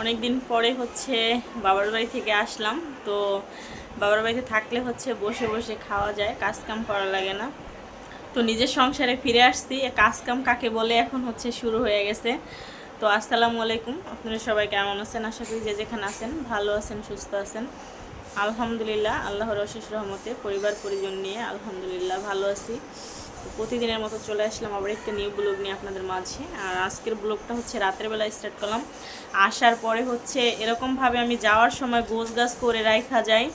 অনেক দিন পরে হচ্ছে বাবার বাড়ি থেকে আসলাম। তো বাবার বাড়িতে থাকলে হচ্ছে বসে বসে খাওয়া যায় কাজ কাম করা লাগে না। তো নিজের সংসারে ফিরে আসছি। এ কাজ কাম কাকে বলে এখন হচ্ছে শুরু হয়ে গেছে। তো আসসালামু আলাইকুম। আপনারা সবাই কেমন আছেন? আশা করি যে যেখানে আছেন ভালো আছেন, সুস্থ আছেন। আলহামদুলিল্লাহ, আল্লাহর অশেষ রহমতে পরিবার পরিজন নিয়ে আলহামদুলিল্লাহ ভালো আছি। তো প্রতিদিনের মতো চলে আসলাম আবার একটা নিউ ব্লগ নিয়ে আপনাদের মাঝে। আর আজকের ব্লগটা হচ্ছে রাতের বেলা স্টার্ট করলাম। আসার পরে হচ্ছে এরকমভাবে আমি যাওয়ার সময় গোছ গাছ করে রাখা যায়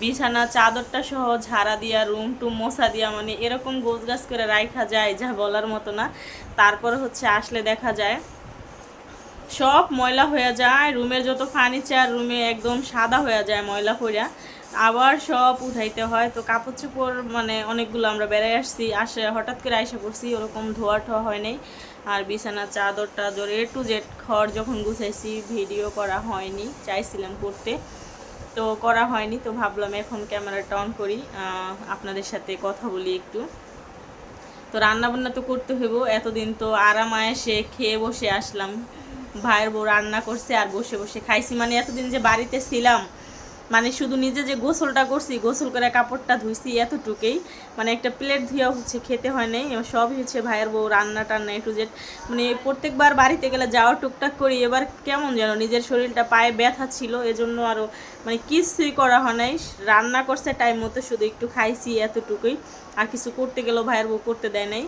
বিছানা, চাদরটা সহ ঝাড়া দিয়া রুম টুম মশা দিয়া মানে এরকম গোছ গাছ করে রাখা যায়, যা বলার মতো না। তারপরে হচ্ছে আসলে দেখা যায়, সব ময়লা হয়ে যায়, রুমের যত ফার্নিচার রুমে একদম সাদা হয়ে যায় ময়লা পড়া আবার সব উঠাইতে হয়। তো কাপড় চোপড় মানে অনেকগুলো আমরা বেড়াই আসছি, আসে হঠাৎ করে আইসা করছি ওরকম ধোয়া ঠোয়া হয় নাই। আর বিছানা, চাদর, টাদর, এ টু জেড খড় যখন গুছাইছি, ভিডিও করা হয়নি, চাইছিলাম করতে। তো করা হয়নি, তো ভাবলাম এখন ক্যামেরাটা অন করি আপনাদের সাথে কথা বলি একটু। তো রান্না বান্না তো করতে হইব, এতদিন তো আরাম আয়েসে খেয়ে বসে আসলাম। ভাইয়ের বউ রান্না করছে আর বসে বসে খাইছি। মানে এতদিন যে বাড়িতে ছিলাম মানে শুধু নিজে যে গোসলটা করছি, গোসল করে কাপড়টা ধুইছি এতটুকুই। মানে একটা প্লেট ধুয়ে হচ্ছে খেতে হয় নাই সবই হচ্ছে ভাইয়ের বউ রান্না টান্না একটু যে মানে প্রত্যেকবার বাড়িতে গেলে যাওয়া টুকটাক করি, এবার কেমন যেন নিজের শরীরটা পায়ে ব্যথা ছিল, এজন্য আরও মানে কিছুই করা হয় নাই। রান্না করছে টাইম মতো শুধু একটু খাইছি এতটুকুই, আর কিছু করতে গেলেও ভাইয়ের বউ করতে দেয় নাই।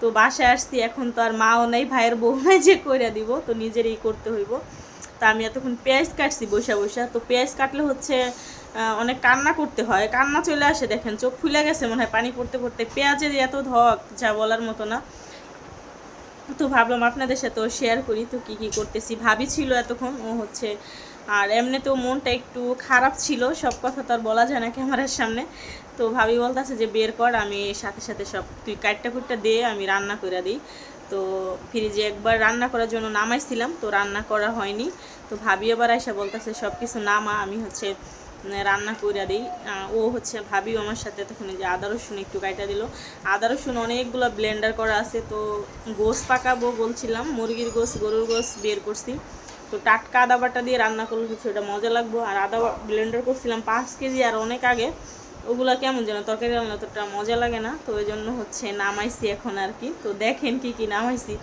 তো বাসায় আসছি, এখন তো আর মাও নেই, ভাইয়ের বউ নাই যে কইরা দিব, তো নিজেরই করতে হইব। তা আমি এতক্ষণ পেঁয়াজ কাটছি বসা বসা। তো পেঁয়াজ কাটলে হচ্ছে অনেক কান্না করতে হয়। কান্না চলে আসে, দেখেন, চোখ ফুলে গেছে মনে হয় পানি পড়তে পড়তে। পেঁয়াজের এত ধক, যা বলার মতো না। তো ভাবলাম আপনাদের সাথেও শেয়ার করি, তো কি কি করতেছি। ভাবি ছিল এতক্ষণ, ও হচ্ছে, আর এমনিতেও মনটা একটু খারাপ ছিল, সব কথা তো আর বলা যায় না ক্যামেরার সামনে। তো ভাবি বলতেছে যে, বের কর, আমি সাথে সাথে সব, তুই কাটটা কুটটা দিয়ে আমি রান্না করে দিই। তো ফ্রিজে একবার রান্না করার জন্য নামাইছিলাম, তো রান্না করা হয়নি। তো ভাবি এবার এসে বলতেছে সব কিছু নামা আমি হচ্ছে রান্না করে দিই। ও হচ্ছে ভাবিও আমার সাথে তখন যে আদা, রসুন একটু কাইটা দিল। আদা, রসুন অনেকগুলো ব্লেন্ডার করা আছে, তো গোস পাকাবো বলছিলাম, মুরগির গোস, গরুর গোস বের করছি। তো টাটকা আদা বাটা দিয়ে রান্না করলে হচ্ছে ওটা মজা লাগবো। আর আদা ব্লেন্ডার করছিলাম পাঁচ কেজি আর অনেক আগে। ওগুলা কেমন যেন তরকারি রান্না অতটা মজা লাগে না, তো ওই জন্য হচ্ছে নামাইছি এখন আর কি। তো দেখেন কি কি নামাইছি।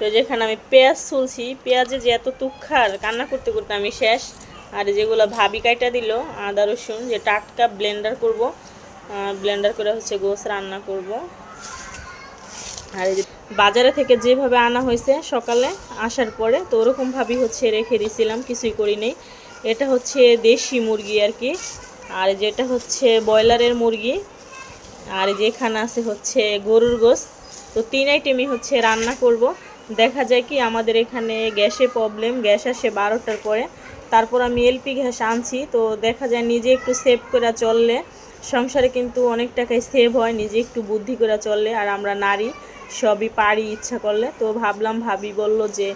তো যেখানে আমি পেঁয়াজ চলছি পেঁয়াজে যে এত তুক্ষার কান্না করতে করতে আমি শেষ। আর যেগুলো ভাবি কাইটা দিল, আদা, রসুন, যে টাটকা ব্লেন্ডার করব ব্লেন্ডার করে হচ্ছে গোস রান্না করব। আর এই যে বাজারে থেকে যেভাবে আনা হয়েছে সকালে আসার পরে, তো ওরকমভাবেই হচ্ছে রেখে দিয়েছিলাম কিছুই করি নেই। এটা হচ্ছে দেশি মুরগি আর কি। আর যেটা হচ্ছে ব্রয়লারের মুরগি। আর যেখানে আছে হচ্ছে গরুর গোস। তো তিন আইটেমই হচ্ছে রান্না করব। দেখা যায় কি আমাদের এখানে গ্যাসে প্রবলেম গ্যাস আসে বারোটার পরে। তারপর আমি এলপি গ্যাস আনছি, তো দেখা যায় নিজে একটু সেভ করে চললে, সংসারে কিন্তু অনেক টাকাই সেভ হয়, নিজে একটু বুদ্ধি করে চললে, আর আমরা নারী, সবই পারি ইচ্ছা করলে। তো ভাবলাম, ভাবি বলল যে,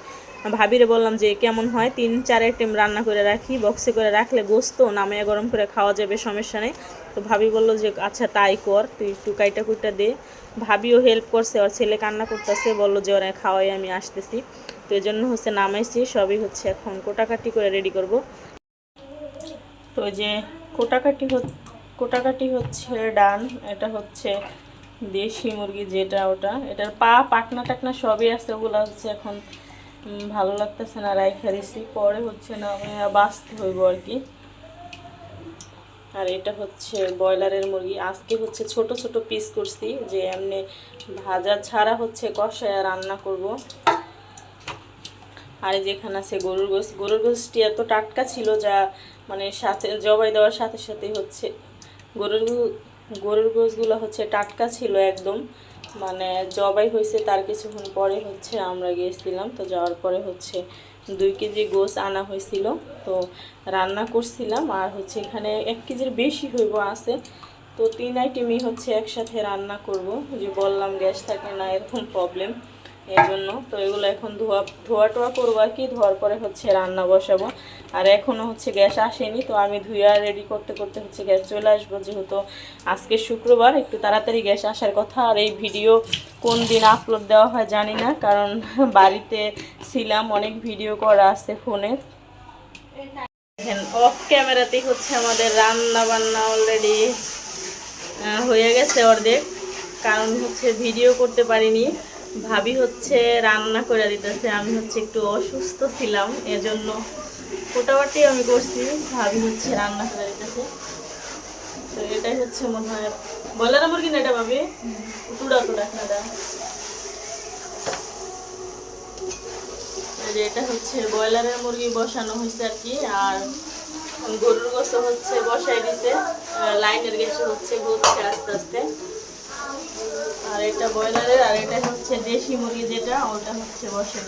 ভাবিরে বললাম যে, কেমন হয়, তিন, চার আইটেম রান্না করে রাখি বক্সে করে রাখলে গোস্ত, নামিয়ে গরম করে খাওয়া যাবে, সমস্যা নেই। তো ভাবি বলল যে আচ্ছা তাই কর, তুই একটু কাইটা কুইটা দে। ভাবিও হেল্প করছে, ওর ছেলে কান্না করতেছে, বলল যে ওরা খাওয়াই, আমি আসতেছি। তো এই জন্য হচ্ছে নামাইছি, সবই হচ্ছে এখন কোটাকাটি করে রেডি করব। তো যে কোটাকাটি কোটাকাটি হচ্ছে ডান, এটা হচ্ছে দেশি মুরগি যেটা ওটা। এটার পা পাকনা টাকনা সবই আছে, ওগুলো হচ্ছে এখন ভালো লাগতেছে না, রাইখা দিছি। পরে হচ্ছে না, বাঁচতে হইব আর কি। আর এটা হচ্ছে ব্রয়লারের মুরগি। আজকে হচ্ছে ছোট ছোট পিস করছি, যে এমনি ভাজা ছাড়া হচ্ছে কষায় রান্না করব। আর যেখানে আছে গরুর গোস গরুর গোসটি এত টাটকা ছিল যা মানে সাথে জবাই দেওয়ার সাথে সাথে হচ্ছে। গরুর গরুর গোসগুলো হচ্ছে টাটকা ছিল একদম। মানে জবাই হয়েছে, তার কিছুক্ষণ পরে হচ্ছে আমরা গিয়েছিলাম, তো যাওয়ার পরে হচ্ছে দুই কেজি গোস আনা হয়েছিল। তো রান্না করছিলাম আর হচ্ছে এখানে এক কেজির বেশি হইব আছে। তো তিন আইটেমই হচ্ছে একসাথে রান্না করব। যে বললাম গ্যাস থাকে না, এরকম প্রবলেম এই জন্য তো এগুলো এখন ধোয়া ধোয়া টোয়া করব আর কি, ধোয়ার পরে হচ্ছে রান্না বসাবো। আর এখনও হচ্ছে গ্যাস আসেনি, তো আমি ধুয়া রেডি করতে করতে হচ্ছে গ্যাস চলে আসব, যেহেতু আজকে শুক্রবার, একটু তাড়াতাড়ি গ্যাস আসার কথা। আর এই ভিডিও কোন দিন আপলোড দেওয়া হয় জানি না, কারণ বাড়িতে ছিলাম, অনেক ভিডিও করা আছে ফোনে। দেখেন অফ ক্যামেরাতেই হচ্ছে আমাদের রান্না বান্না অলরেডি হয়ে গেছে অর্ধেক। কারণ হচ্ছে ভিডিও করতে পারিনি। ভাবি হচ্ছে রান্না করে দিতেছে, আমি হচ্ছে একটু অসুস্থ ছিলাম, এজন্য মোটামুটি আমি করছি, ভাবি হচ্ছে রান্না করে দিতেছে। তো এটাই হচ্ছে মনে হয় বলার মুরগি না এটা ভাবি? টুডা টুডা খাদা এটা হচ্ছে ব্রয়লারের মুরগি বসানো হয়েছে আর কি, আর গরুর গোস্ত হচ্ছে বসাই দিতে লাইনের গ্যাসে হচ্ছে হচ্ছে আস্তে আস্তে। আর এটা ব্রয়লারের আর এটা হচ্ছে দেশি মুরগি যেটা ওটা হচ্ছে বসে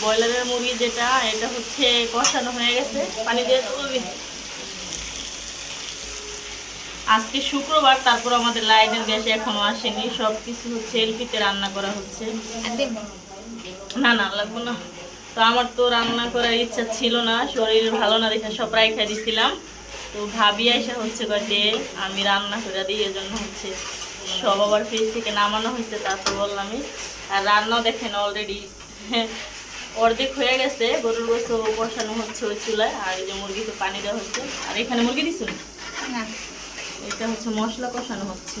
ব্রয়লারের মুরগি যেটা এটা হচ্ছে কষানো হয়ে গেছে। পানি দিয়ে তুলবি আজকে শুক্রবার তারপর আমাদের লাইনের গ্যাস এখনও আসেনি। সব কিছু হচ্ছে এলপিতে রান্না করা হচ্ছে। না না লাগবো না। তো আমার তো রান্না করার ইচ্ছা ছিল না শরীর ভালো না দেখে সব প্রায় খাই দিছিলাম। তো ভাবি এসে হচ্ছে দে আমি রান্না করে দিই এজন্য হচ্ছে সব আবার ফ্রিজ থেকে নামানো হয়েছে তা তো বললামই। আর রান্নাও দেখেন অলরেডি অর্ধেক হয়ে গেছে গরুর গোস্ত বসানো হচ্ছে ওই চুলায় আর এই যে মুরগিতে পানি দেওয়া হচ্ছে। আর এখানে মুরগি দিছিল না। এটা হচ্ছে মশলা কষানো হচ্ছে।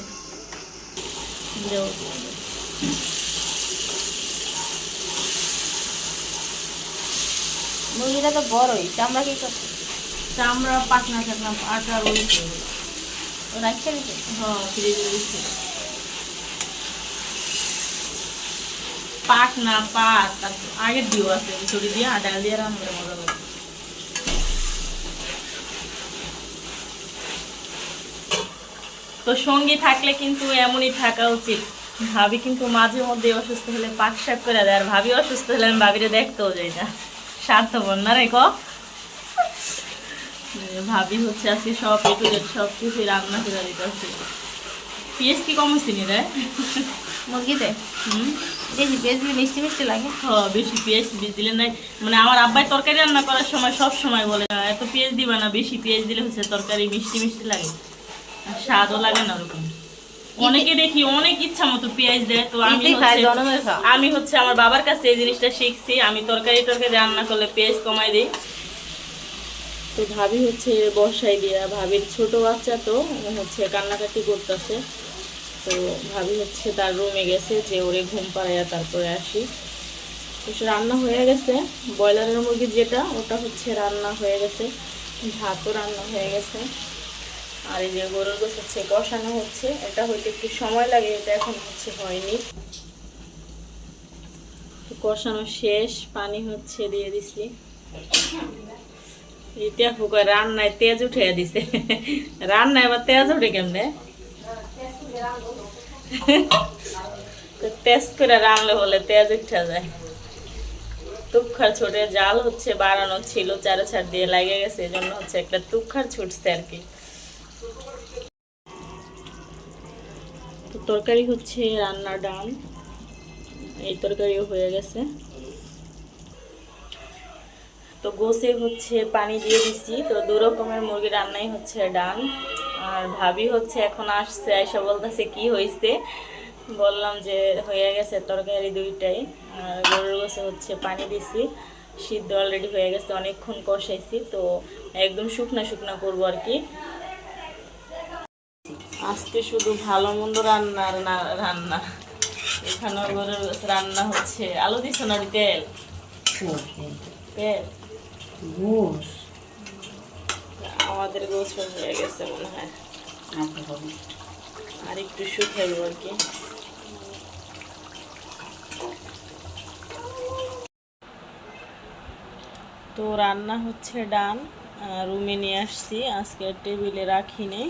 মুরগিটা তো বড়ই চামড়া কি করছে? চামড়া পাকনা টাকনা আটা রয়েছে রাখছে নাকি হ্যাঁ ফ্রিজে রয়েছে পাক না আগের দিও আছে ছড়ি দিয়ে দিয়ে রান্না মজা লাগে তো সঙ্গী থাকলে কিন্তু এমনই থাকা উচিত। ভাবি কিন্তু মাঝে মধ্যে অসুস্থ হলে পাক শাক করে দেয় আর ভাবি অসুস্থ হলে আমি ভাবিরে দেখতেও যাই না। স্বার্থপর না রে ক ভাবি হচ্ছে আজকে সব একটু সব কিছুই রান্না করে দিতেছে। পেঁয়াজ কি কম হয়েছে নি রে? মুরগিতে হুম? বেশি পেঁয়াজ দিলে মিষ্টি মিষ্টি লাগে। হ্যাঁ, বেশি পেঁয়াজ দিলে নাই। মানে আমার আব্বাই তরকারি রান্না করার সময় সব সময় বলে এত পেঁয়াজ দিবা না বেশি পেঁয়াজ দিলে হচ্ছে তরকারি মিষ্টি মিষ্টি লাগে। আর স্বাদও লাগে না ওরকম। অনেকে দেখি অনেক ইচ্ছা মতো পেঁয়াজ দেয় তো আমি আমি হচ্ছে আমার বাবার কাছে এই জিনিসটা শিখছি। আমি তরকারি টরকারি রান্না করলে পেঁয়াজ কমাই দিই। তো ভাবি হচ্ছে বসাই দিয়া ভাবির ছোট বাচ্চা তো হচ্ছে কান্নাকাটি করতেছে। তো ভাবি হচ্ছে তার রুমে গেছে যে ওরে ঘুম পাড়াইয়া তারপরে আসি। তো রান্না হয়ে গেছে। ব্রয়লারের মুরগি যেটা ওটা হচ্ছে রান্না হয়ে গেছে। ভাতও রান্না হয়ে গেছে। আর এই যে গরুর গোস হচ্ছে, কষানো হচ্ছে। এটা হইতে একটু সময় লাগে, এটা এখন হচ্ছে হয়নি। কষানো শেষ, পানি হচ্ছে, দিয়ে দিছি। এটা ফুকা রান্নায় তেজ উঠে দিছে। রান্নায় আবার তেজ উঠে কেমনে? তেজ করে রান্নলে বলে তেজ উঠে যায়। তুক্ষার ছোটে জাল হচ্ছে, বাড়ানো ছিল, চারে ছাড় দিয়ে লাগে গেছে এই জন্য হচ্ছে একটা তুক্ষার ছুটছে আর কি। তরকারি হচ্ছে রান্নার ডাল। এই তরকারিও হয়ে গেছে। তো গোসে হচ্ছে পানি দিয়ে দিছি। তো দু রকমের মুরগি রান্নাই হচ্ছে ডাল। আর ভাবি হচ্ছে এখন আসছে এসে বলতেছে কি হয়েছে বললাম যে হয়ে গেছে তরকারি দুইটাই। আর গরুর গোসে হচ্ছে পানি দিছি। সিদ্ধ অলরেডি হয়ে গেছে, অনেকক্ষণ কষাইছি। তো একদম শুকনা শুকনা করব আর কি। আজকে শুধু ভালো মন্দ রান্না রান্না। এখানেও গরুর রান্না হচ্ছে। আলু দিছ না তেল? তেল? আমাদের গোসল হয়ে গেছে মনে হয়। আর একটু শুকাইব আর কি। তো রান্না হচ্ছে ডান। রুমে নিয়ে আসছি। আজকে টেবিলে রাখিনি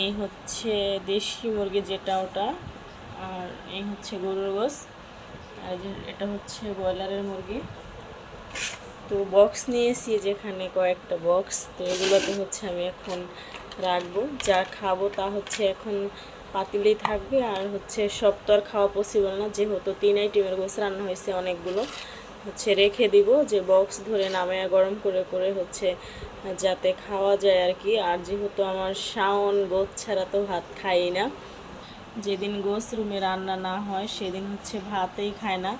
এই হচ্ছে দেশি মুরগি যেটা ওটা, আর এই হচ্ছে গরুর গোস আর এটা হচ্ছে ব্রয়লারের মুরগি। তো বক্স নিয়েছি যেখানে কয়েকটা বক্স তো এগুলোতে হচ্ছে আমি এখন রাখব, যা খাব তা হচ্ছে এখন পাতিলেই থাকবে, আর হচ্ছে সব তো আর খাওয়া পসিবল না, যেহেতু তিন আইটেমের গোছ রান্না হয়েছে অনেকগুলো। হচ্ছে রেখে দিব, যে বক্স ধরে নামে গরম করে করে হচ্ছে যাতে খাওয়া যায় আর কি আর যেহেতু আমার শাওন গোছ ছাড়া তো ভাত খাই না, যেদিন গোস রুমে রান্না না হয় সেদিন হচ্ছে ভাতেই খায় না,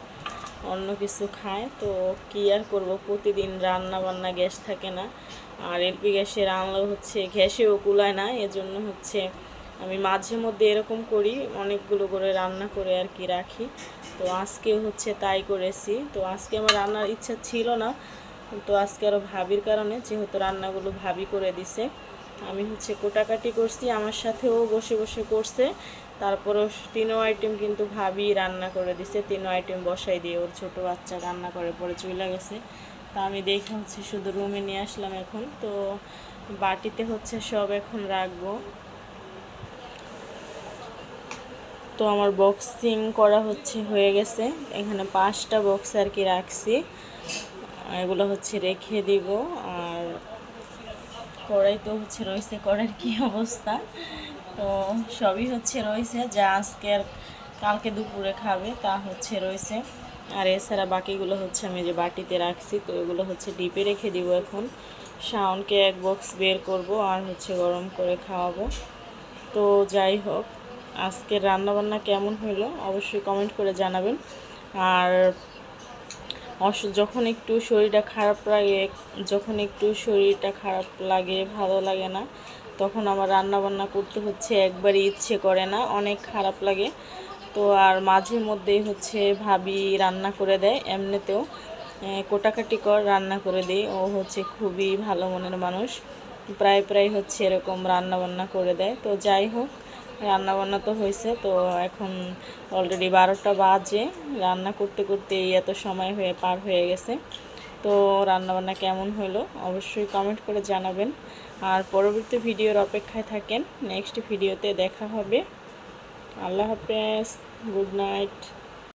অন্য কিছু খায়। তো কি আর করব, প্রতিদিন রান্না বান্না গ্যাস থাকে না, আর এলপি গ্যাসে রান্নাও হচ্ছে গ্যাসেও কুলায় না, এজন্য হচ্ছে আমি মাঝে মধ্যে এরকম করি, অনেকগুলো করে রান্না করে আর কি রাখি। তো আজকে হচ্ছে তাই করেছি। তো আজকে আমার রান্নার ইচ্ছা ছিল না। তো আজকে আরও ভাবির কারণে যেহেতু রান্নাগুলো ভাবি করে দিছে, আমি হচ্ছে কোটাকাটি করছি। আমার সাথেও বসে বসে করছে। তারপরেও তিনও আইটেম কিন্তু ভাবি রান্না করে দিছে। তিনও আইটেম বসাই দিয়ে ওর ছোট বাচ্চা রান্না করে পরে চলে গেছে। তা আমি দেখে হচ্ছে শুধু রুমে নিয়ে আসলাম এখন। তো বাটিতে হচ্ছে সব এখন রাখব। তো আমার বক্সিং করা হচ্ছে, হয়ে গেছে। এখানে পাঁচটা বক্স আর কি রাখছি। এগুলো হচ্ছে রেখে দিব। আর কড়াই তো হচ্ছে রয়েছে কড়াইয়ের কি অবস্থা? তো সবই হচ্ছে রয়েছে। যা আজকে আর কালকে দুপুরে খাবে, তা হচ্ছে রয়েছে। আর এছাড়া বাকিগুলো হচ্ছে আমি যে বাটিতে রাখছি, তো এগুলো হচ্ছে ডিপে রেখে দিব এখন। শাওনকে এক বক্স বের করব আর হচ্ছে গরম করে খাওয়াবো। তো যাই হোক আজকের রান্নাবান্না কেমন হলো অবশ্যই কমেন্ট করে জানাবেন। আর যখন একটু শরীরটা খারাপ লাগে, যখন একটু শরীরটা খারাপ লাগে, ভালো লাগে না, তখন আমার রান্না বান্না করতে হচ্ছে একবারই ইচ্ছে করে না, অনেক খারাপ লাগে। তো আর মাঝে মধ্যেই হচ্ছে ভাবি রান্না করে দেয়, এমনিতেও কোটাকাটি কর রান্না করে দিই, ও হচ্ছে খুবই ভালো মনের মানুষ, প্রায় প্রায় হচ্ছে এরকম রান্না বান্না করে দেয়। তো যাই হোক রান্না বান্না তো হয়েছে, তো এখন অলরেডি বারোটা বাজে। রান্না করতে করতে এই এত সময় হয়ে পার হয়ে গেছে। তো রান্নাবান্না কেমন হলো অবশ্যই কমেন্ট করে জানাবেন। আর পরবর্তী ভিডিওর অপেক্ষায় থাকেন। নেক্সট ভিডিওতে দেখা হবে। আল্লাহ হাফেজ গুড নাইট